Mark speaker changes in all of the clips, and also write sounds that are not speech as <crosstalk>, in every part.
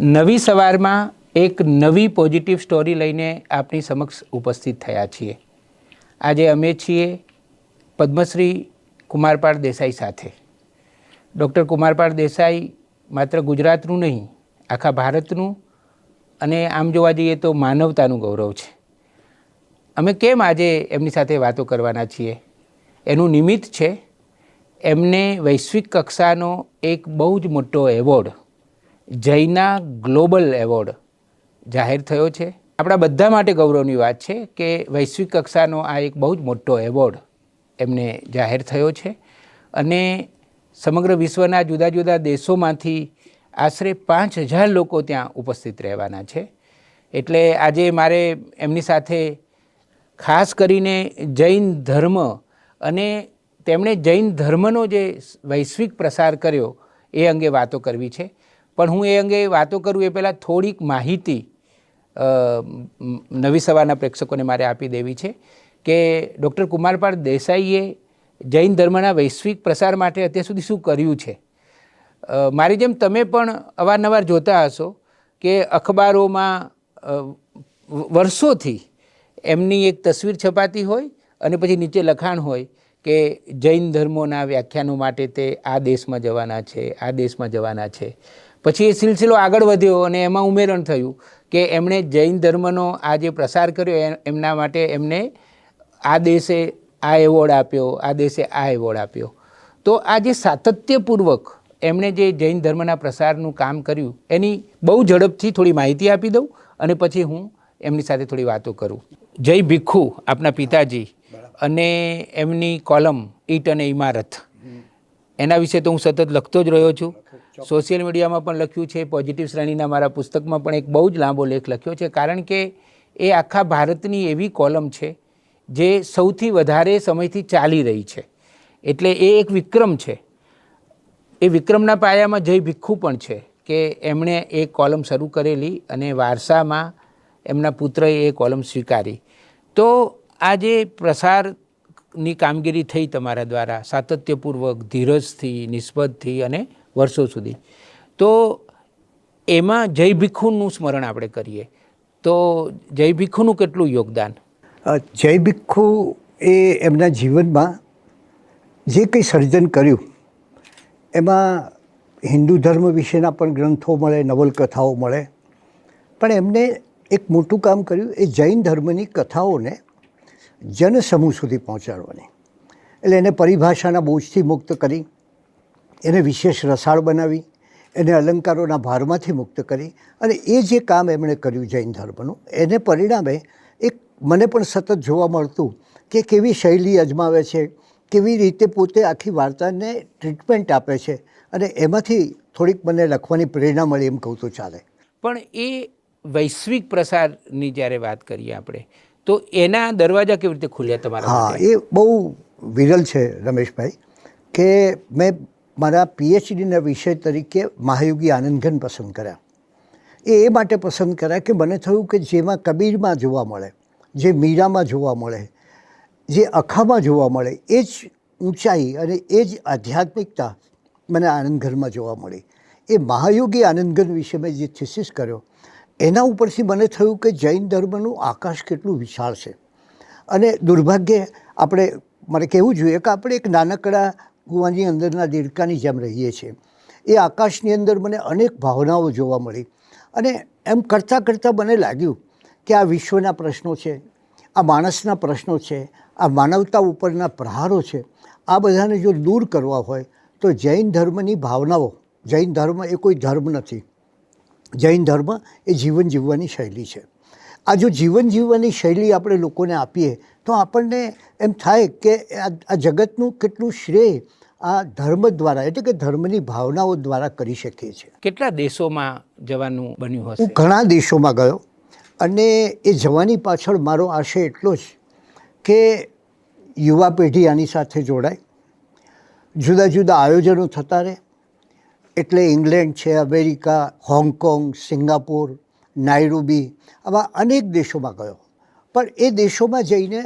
Speaker 1: નવી સવારમાં એક નવી પોઝિટિવ સ્ટોરી લઈને આપની સમક્ષ ઉપસ્થિત થયા છીએ. આજે અમે છીએ પદ્મશ્રી કુમારપાળ દેસાઈ સાથે. ડૉક્ટર કુમારપાળ દેસાઈ માત્ર ગુજરાતનું નહીં, આખા ભારતનું અને આમ જોવા જઈએ તો માનવતાનું ગૌરવ છે. અમે કેમ આજે એમની સાથે વાતો કરવાના છીએ? એનું નિમિત્ત છે એમને વૈશ્વિક કક્ષાનો એક બહુ જ મોટો એવોર્ડ જૈના ગ્લોબલ એવોર્ડ જાહેર થયો છે. આપણા બધા માટે ગૌરવની વાત છે કે વૈશ્વિક કક્ષાનો આ એક બહુ જ મોટો એવોર્ડ એમને જાહેર થયો છે અને સમગ્ર વિશ્વના જુદા જુદા દેશોમાંથી આશરે પાંચ હજાર લોકો ત્યાં ઉપસ્થિત રહેવાના છે. એટલે આજે મારે એમની સાથે ખાસ કરીને જૈન ધર્મ અને તેમણે જૈન ધર્મનો જે વૈશ્વિક પ્રસાર કર્યો એ અંગે વાતો કરવી છે. પણ હું એ અંગે વાતો કરું એ પહેલાં થોડીક માહિતી નવી સવારના પ્રેક્ષકોને મારે આપી દેવી છે કે ડૉક્ટર કુમારપાળ દેસાઈએ જૈન ધર્મના વૈશ્વિક પ્રસાર માટે અત્યાર સુધી શું કર્યું છે? મારી જેમ તમે પણ અવારનવાર જોતા હશો કે અખબારોમાં વર્ષોથી એમની એક તસવીર છપાતી હોય અને પછી નીચે લખાણ હોય કે જૈન ધર્મોના વ્યાખ્યાનો માટે તે આ દેશમાં જવાના છે, આ દેશમાં જવાના છે. પછી એ સિલસિલો આગળ વધ્યો અને એમાં ઉમેરણ થયું કે એમણે જૈન ધર્મનો આ જે પ્રસાર કર્યો એમના માટે એમને આ દેશે આ એવોર્ડ આપ્યો, આ દેશે આ એવોર્ડ આપ્યો. તો આ જે સાતત્યપૂર્વક એમણે જે જૈન ધર્મના પ્રસારનું કામ કર્યું, એની બહુ ઝડપથી થોડી માહિતી આપી દઉં અને પછી હું એમની સાથે થોડી વાતો કરું. જય ભીખુ, આપના પિતાજી અને એમની કોલમ ઈટ અને ઇમારત એના વિશે તો હું સતત લખતો જ રહ્યો છું. સોશિયલ મીડિયામાં પણ લખ્યું છે, પોઝિટિવ શ્રેણીના મારા પુસ્તકમાં પણ એક બહુ જ લાંબો લેખ લખ્યો છે, કારણ કે એ આખા ભારતની એવી કોલમ છે, જે સૌથી વધારે સમયથી ચાલી રહી છે. એટલે એ એક વિક્રમ છે. એ વિક્રમના પાયામાં જય ભિખુ પણ છે કે એમણે એ કોલમ શરૂ કરેલી અને વારસામાં એમના પુત્રએ એ કોલમ સ્વીકારી. તો આ જે પ્રસારની કામગીરી થઈ તમારા દ્વારા, સાતત્યપૂર્વક, ધીરજથી નિસ્બતથી અને વર્ષો સુધી. તો એમાં જય ભિખુનું સ્મરણ આપણે કરીએ. તો જય ભિખુનું કેટલું યોગદાન?
Speaker 2: જય ભિખુ એ એમના જીવનમાં જે કંઈ સર્જન કર્યું, એમાં હિન્દુ ધર્મ વિશેના પણ ગ્રંથો મળે, નવલકથાઓ મળે. પણ એમને એક મોટું કામ કર્યું, એ જૈન ધર્મની કથાઓને જનસમૂહ સુધી પહોંચાડવાની. એટલે એને પરિભાષાના બોજથી મુક્ત કરી એને વિશેષ રસાળ બનાવી એને અલંકારોના ભારમાંથી મુક્ત કરી અને એ જે કામ એમણે કર્યું જૈન ધર્મનું એને પરિણામે એક મને પણ સતત જોવા મળતું કે કેવી શૈલી અજમાવે છે કેવી રીતે પોતે આખી વાર્તાને ટ્રીટમેન્ટ આપે છે અને એમાંથી થોડીક મને લખવાની પ્રેરણા મળી એમ કહું તો ચાલે.
Speaker 1: પણ એ વૈશ્વિક પ્રસારની જ્યારે વાત કરીએ આપણે તો એના દરવાજા કેવી રીતે ખુલ્યા તમારા
Speaker 2: હા એ બહુ વિરલ છે રમેશભાઈ કે મેં મારા પીએચડીના વિષય તરીકે મહાયોગી આનંદઘન પસંદ કર્યા. એ એ માટે પસંદ કર્યા કે મને થયું કે જેમાં કબીરમાં જોવા મળે, જે મીરામાં જોવા મળે, જે અખામાં જોવા મળે, એ જ ઊંચાઈ અને એ જ આધ્યાત્મિકતા મને આનંદઘરમાં જોવા મળી. એ મહાયોગી આનંદઘન વિશે મેં જે થિસિસ કર્યો, એના ઉપરથી મને થયું કે જૈન ધર્મનું આકાશ કેટલું વિશાળ છે. અને દુર્ભાગ્યે આપણે, મારે કહેવું જોઈએ કે આપણે એક નાનકડા કૂવાની અંદરના દેડકાની જેમ રહીએ છીએ. એ આકાશની અંદર મને અનેક ભાવનાઓ જોવા મળી અને એમ કરતાં કરતાં મને લાગ્યું કે આ વિશ્વના પ્રશ્નો છે, આ માણસના પ્રશ્નો છે, આ માનવતા ઉપરના પ્રહારો છે, આ બધાને જો દૂર કરવા હોય તો જૈન ધર્મની ભાવનાઓ, જૈન ધર્મ એ કોઈ ધર્મ નથી. જૈન ધર્મ એ જીવન જીવવાની શૈલી છે. આ જો જીવન જીવવાની શૈલી આપણે લોકોને આપીએ તો આપણને એમ થાય કે આ જગતનું કેટલું શ્રેય આ ધર્મ દ્વારા એટલે કે ધર્મની ભાવનાઓ દ્વારા કરી શકીએ છીએ.
Speaker 1: કેટલા દેશોમાં જવાનું બન્યું
Speaker 2: હું ઘણા દેશોમાં ગયો અને એ જવાની પાછળ મારો આશય એટલો જ કે યુવા પેઢી આની સાથે જોડાય. જુદા જુદા આયોજનો થતા રહે. એટલે ઇંગ્લેન્ડ છે અમેરિકા હોંગકોંગ સિંગાપોર નાયરોબી, આવા અનેક દેશોમાં ગયો. પણ એ દેશોમાં જઈને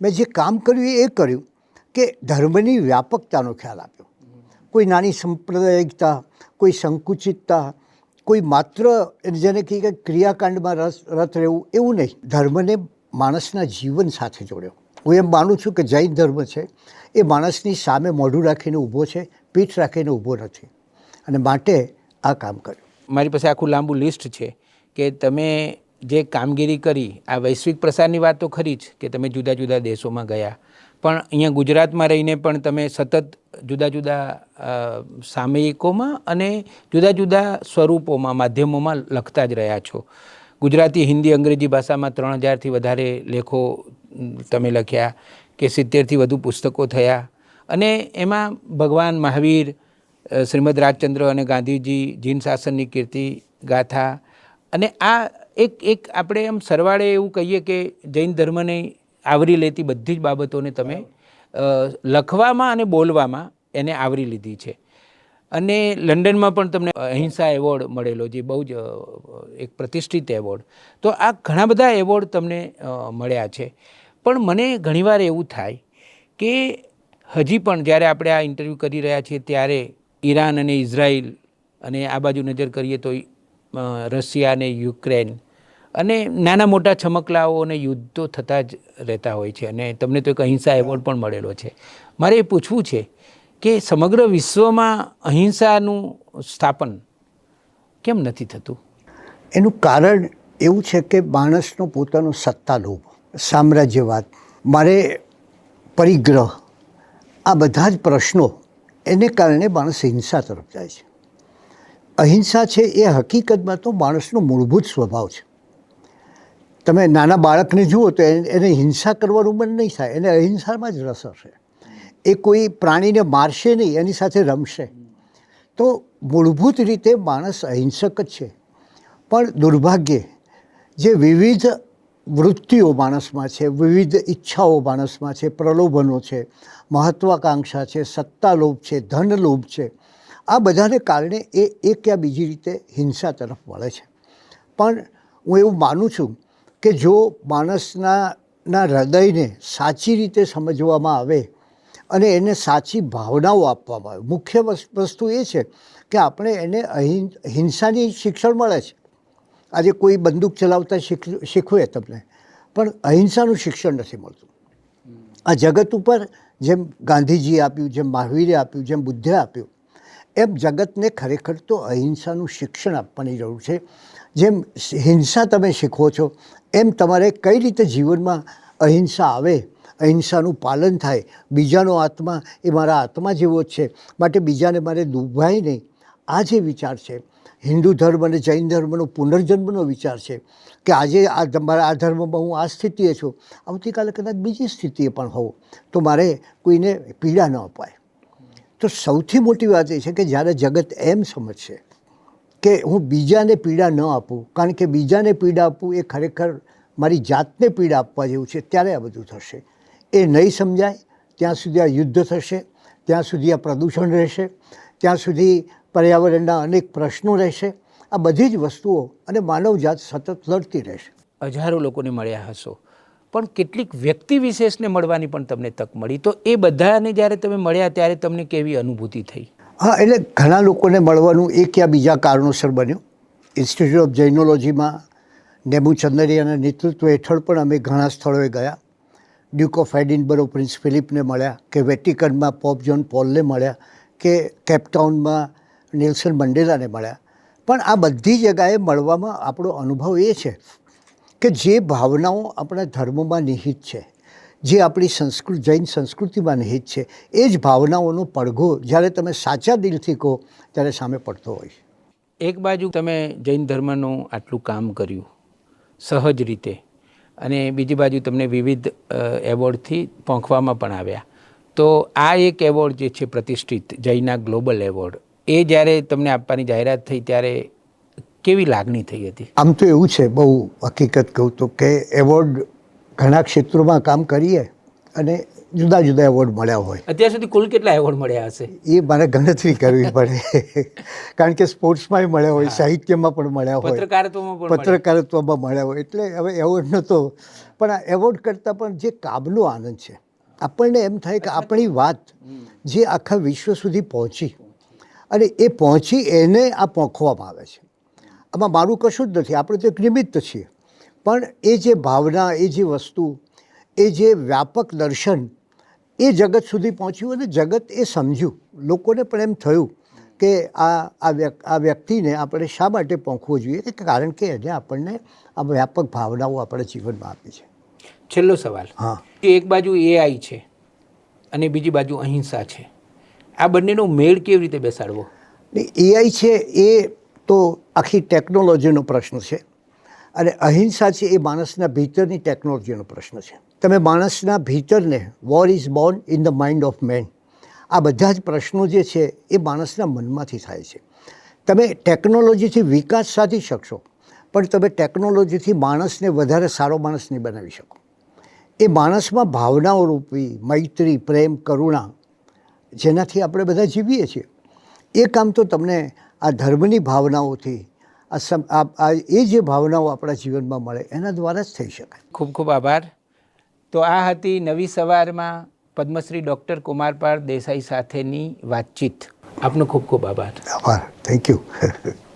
Speaker 2: મેં જે કામ કર્યું એ કર્યું કે ધર્મની વ્યાપકતાનો ખ્યાલ આપ્યો. કોઈ નાની સંપ્રદાયિકતા, કોઈ સંકુચિતતા, કોઈ માત્ર જેને કહીએ કે ક્રિયાકાંડમાં રસ રથ રહેવું એવું નહીં. ધર્મને માણસના જીવન સાથે જોડ્યો. હું એમ માનું છું કે જૈન ધર્મ છે, એ માણસની સામે મોઢું રાખીને ઊભો છે, પીઠ રાખીને ઊભો નથી. અને માટે આ કામ કર્યું.
Speaker 1: મારી પાસે આખું લાંબુ લિસ્ટ છે. કે તમે જે કામગીરી કરી, આ વૈશ્વિક પ્રસારની વાત તો ખરી જ કે તમે જુદા જુદા દેશોમાં ગયા. પણ અહીંયા ગુજરાતમાં રહીને પણ તમે સતત જુદા જુદા સામયિકોમાં અને જુદા જુદા સ્વરૂપોમાં, માધ્યમોમાં લખતા જ રહ્યા છો. ગુજરાતી, હિન્દી, અંગ્રેજી ભાષામાં ત્રણ હજારથી વધારે લેખો તમે લખ્યા કે સિત્તેરથી વધુ પુસ્તકો થયા. અને એમાં ભગવાન મહાવીર શ્રીમદ રાજચંદ્ર અને ગાંધીજી જીન શાસનની કીર્તિ ગાથા અને આ એક એક આપણે એમ સરવાળે એવું કહીએ કે જૈન ધર્મને આવરી લેતી બધી જ બાબતોને તમે લખવામાં અને બોલવામાં એને આવરી લીધી છે. અને લંડનમાં પણ તમને અહિંસા એવોર્ડ મળેલો જે બહુ જ એક પ્રતિષ્ઠિત એવોર્ડ. તો આ ઘણા બધા એવોર્ડ તમને મળ્યા છે. પણ મને ઘણીવાર એવું થાય કે હજી પણ જ્યારે આપણે આ ઇન્ટરવ્યૂ કરી રહ્યા છીએ ત્યારે ઈરાન અને ઇઝરાયલ અને આ બાજુ નજર કરીએ તો રશિયા અને યુક્રેન અને નાના મોટા છમકલાઓ અને યુદ્ધો થતા જ રહેતા હોય છે અને તમને તો એક અહિંસા એવોર્ડ પણ મળેલો છે. મારે એ પૂછવું છે કે સમગ્ર વિશ્વમાં અહિંસાનું સ્થાપન કેમ નથી થતું?
Speaker 2: એનું કારણ એવું છે કે માણસનો પોતાનો સત્તા લોભ સામ્રાજ્યવાદ, મારે પરિગ્રહ આ બધા જ પ્રશ્નો એને કારણે માણસ હિંસા તરફ જાય છે. અહિંસા છે એ હકીકતમાં તો માણસનો મૂળભૂત સ્વભાવ છે. તમે નાના બાળકને જુઓ તો એને હિંસા કરવાનું મન નહીં થાય, એને અહિંસામાં જ રસ હશે. એ કોઈ પ્રાણીને મારશે નહીં, એની સાથે રમશે. તો મૂળભૂત રીતે માણસ અહિંસક જ છે. પણ દુર્ભાગ્યે જે વિવિધ વૃત્તિઓ માણસમાં છે, વિવિધ ઈચ્છાઓ માણસમાં છે, પ્રલોભનો છે, મહત્વાકાંક્ષા છે, સત્તાલોભ છે, ધનલોભ છે આ બધાને કારણે એ એક યા બીજી રીતે હિંસા તરફ વળે છે. પણ હું એવું માનું છું કે જો માણસના, ના હૃદયને સાચી રીતે સમજવામાં આવે અને એને સાચી ભાવનાઓ આપવામાં આવે, મુખ્ય વસ- વસ્તુ એ છે કે આપણે એને હિંસાની શિક્ષણ મળે છે. આજે કોઈ બંદૂક ચલાવતા શીખ, શીખવે તમને, પણ અહિંસાનું શિક્ષણ નથી મળતું. આ જગત ઉપર જેમ ગાંધીજીએ આપ્યું, જેમ મહાવીરે આપ્યું, જેમ બુદ્ધે આપ્યું એમ જગતને ખરેખર તો અહિંસાનું શિક્ષણ આપવાની જરૂર છે. જેમ હિંસા તમે શીખો છો, એમ તમારે કઈ રીતે જીવનમાં અહિંસા આવે, અહિંસાનું પાલન થાય, બીજાનો આત્મા એ મારા આત્મા જેવો જ છે, માટે બીજાને મારે દુભાય નહીં. આ જે વિચાર છે, હિન્દુ ધર્મ અને જૈન ધર્મનો પુનર્જન્મનો વિચાર છે કે આજે આ મારા આ ધર્મમાં હું આ સ્થિતિએ છું, આવતીકાલે કદાચ બીજી સ્થિતિએ પણ હોઉં, તો મારે કોઈને પીડા ન અપાય. તો સૌથી મોટી વાત એ છે કે જ્યારે જગત એમ સમજશે કે હું બીજાને પીડા ન આપું, કારણ કે બીજાને પીડા આપવું એ ખરેખર મારી જાતને પીડા આપવા જેવું છે, ત્યારે આ બધું થશે. એ નહીં સમજાય, ત્યાં સુધી આ યુદ્ધ થશે, ત્યાં સુધી આ પ્રદૂષણ રહેશે, ત્યાં સુધી પર્યાવરણના અનેક પ્રશ્નો રહેશે. આ બધી જ વસ્તુઓ અને માનવજાત સતત લડતી રહેશે.
Speaker 1: હજારો લોકોને મળ્યા હશો. પણ કેટલીક વ્યક્તિ વિશેષને મળવાની પણ તમને તક મળી. તો એ બધાને જ્યારે તમે મળ્યા ત્યારે તમને કેવી અનુભૂતિ થઈ?
Speaker 2: હા, એટલે ઘણા લોકોને મળવાનું એક યા બીજા કારણોસર બન્યું. ઇન્સ્ટિટ્યૂટ ઓફ જૈનોલોજીમાં નેબુ ચંદરિયાના નેતૃત્વ હેઠળ પણ અમે ઘણા સ્થળોએ ગયા. ડ્યુક ઓફ એડિનબરો પ્રિન્સ ફિલિપને મળ્યા કે વેટિકનમાં પોપ જોન પોલને મળ્યા કે કેપટાઉનમાં નેલ્સન મંડેલાને મળ્યા. પણ આ બધી જગાએ મળવામાં આપણો અનુભવ એ છે કે જે ભાવનાઓ આપણા ધર્મમાં નિહિત છે, જે આપણી સંસ્કૃત જૈન સંસ્કૃતિમાં નિહિત છે, એ જ ભાવનાઓનો પડઘો જ્યારે તમે સાચા દિલથી કહો ત્યારે સામે પડતો હોય
Speaker 1: એક બાજુ તમે જૈન ધર્મનું આટલું કામ કર્યું સહજ રીતે અને બીજી બાજુ તમને વિવિધ એવોર્ડથી પહોંચવામાં પણ આવ્યા. તો આ એક એવોર્ડ જે છે પ્રતિષ્ઠિત, જૈના ગ્લોબલ એવોર્ડ, એ જ્યારે તમને આપવાની જાહેરાત થઈ ત્યારે કેવી લાગણી થઈ હતી?
Speaker 2: આમ તો એવું છે બહુ હકીકત કહું તો કે એવોર્ડ ઘણા ક્ષેત્રોમાં કામ કરીએ અને જુદા જુદા એવોર્ડ મળ્યા હોય.
Speaker 1: અત્યાર સુધી કુલ કેટલા એવોર્ડ મળ્યા હશે?
Speaker 2: એ મારે ગણતરી કરવી <laughs> પડે. કારણ કે સ્પોર્ટ્સમાંય મળ્યા હોય સાહિત્યમાં પણ મળ્યા હોય.
Speaker 1: પત્રકારત્વમાં મળ્યા.
Speaker 2: પત્રકારત્વમાં મળ્યા હોય. એટલે હવે એવોર્ડ નહોતો પણ આ એવોર્ડ કરતાં પણ જે કાબલો આનંદ છે. આપણને એમ થાય કે આપણી વાત જે આખા વિશ્વ સુધી પહોંચી અને એ પહોંચી એને આ પોંખવામાં આવે છે. આમાં મારું કશું જ નથી. આપણે તો એક નિમિત્ત છીએ. પણ એ જે ભાવના એ જે વસ્તુ એ જે વ્યાપક દર્શન એ જગત સુધી પહોંચ્યું અને જગત એ સમજ્યું. લોકોને પણ એમ થયું કે આ આ વ્યક- આ વ્યક્તિને આપણે શા માટે પહોંચવું જોઈએ? કે કારણ કે એને આપણને આ વ્યાપક ભાવનાઓ આપણા જીવનમાં આપી છે.
Speaker 1: છેલ્લો સવાલ.
Speaker 2: હા.
Speaker 1: કે એક બાજુ એઆઈ છે અને બીજી બાજુ અહિંસા છે. આ બંનેનો મેળ કેવી રીતે બેસાડવો?
Speaker 2: એઆઈ છે એ તો આખી ટેકનોલોજીનો પ્રશ્ન છે. અને અહિંસા છે એ માણસના ભીતરની ટેકનોલોજીનો પ્રશ્ન છે. તમે માણસના ભીતરને war is born in the mind of man આ બધા જ પ્રશ્નો જે છે એ માણસના મનમાંથી થાય છે. તમે ટેકનોલોજીથી વિકાસ સાધી શકશો, પણ તમે ટેકનોલોજીથી માણસને વધારે સારો માણસ નહીં બનાવી શકો. એ માણસમાં ભાવનાઓ રૂપી, મૈત્રી, પ્રેમ, કરુણા જેનાથી આપણે બધા જીવીએ છીએ. એ કામ તો તમને આ ધર્મની ભાવનાઓથી આ સમ આ એ જે ભાવનાઓ આપણા જીવનમાં મળે એના દ્વારા જ થઈ શકાય.
Speaker 1: ખૂબ ખૂબ આભાર. તો આ હતી નવી સવારમાં પદ્મશ્રી ડૉક્ટર કુમારપાળ દેસાઈ સાથેની વાતચીત. આપનો ખૂબ ખૂબ આભાર.
Speaker 2: આભાર. Thank you <laughs>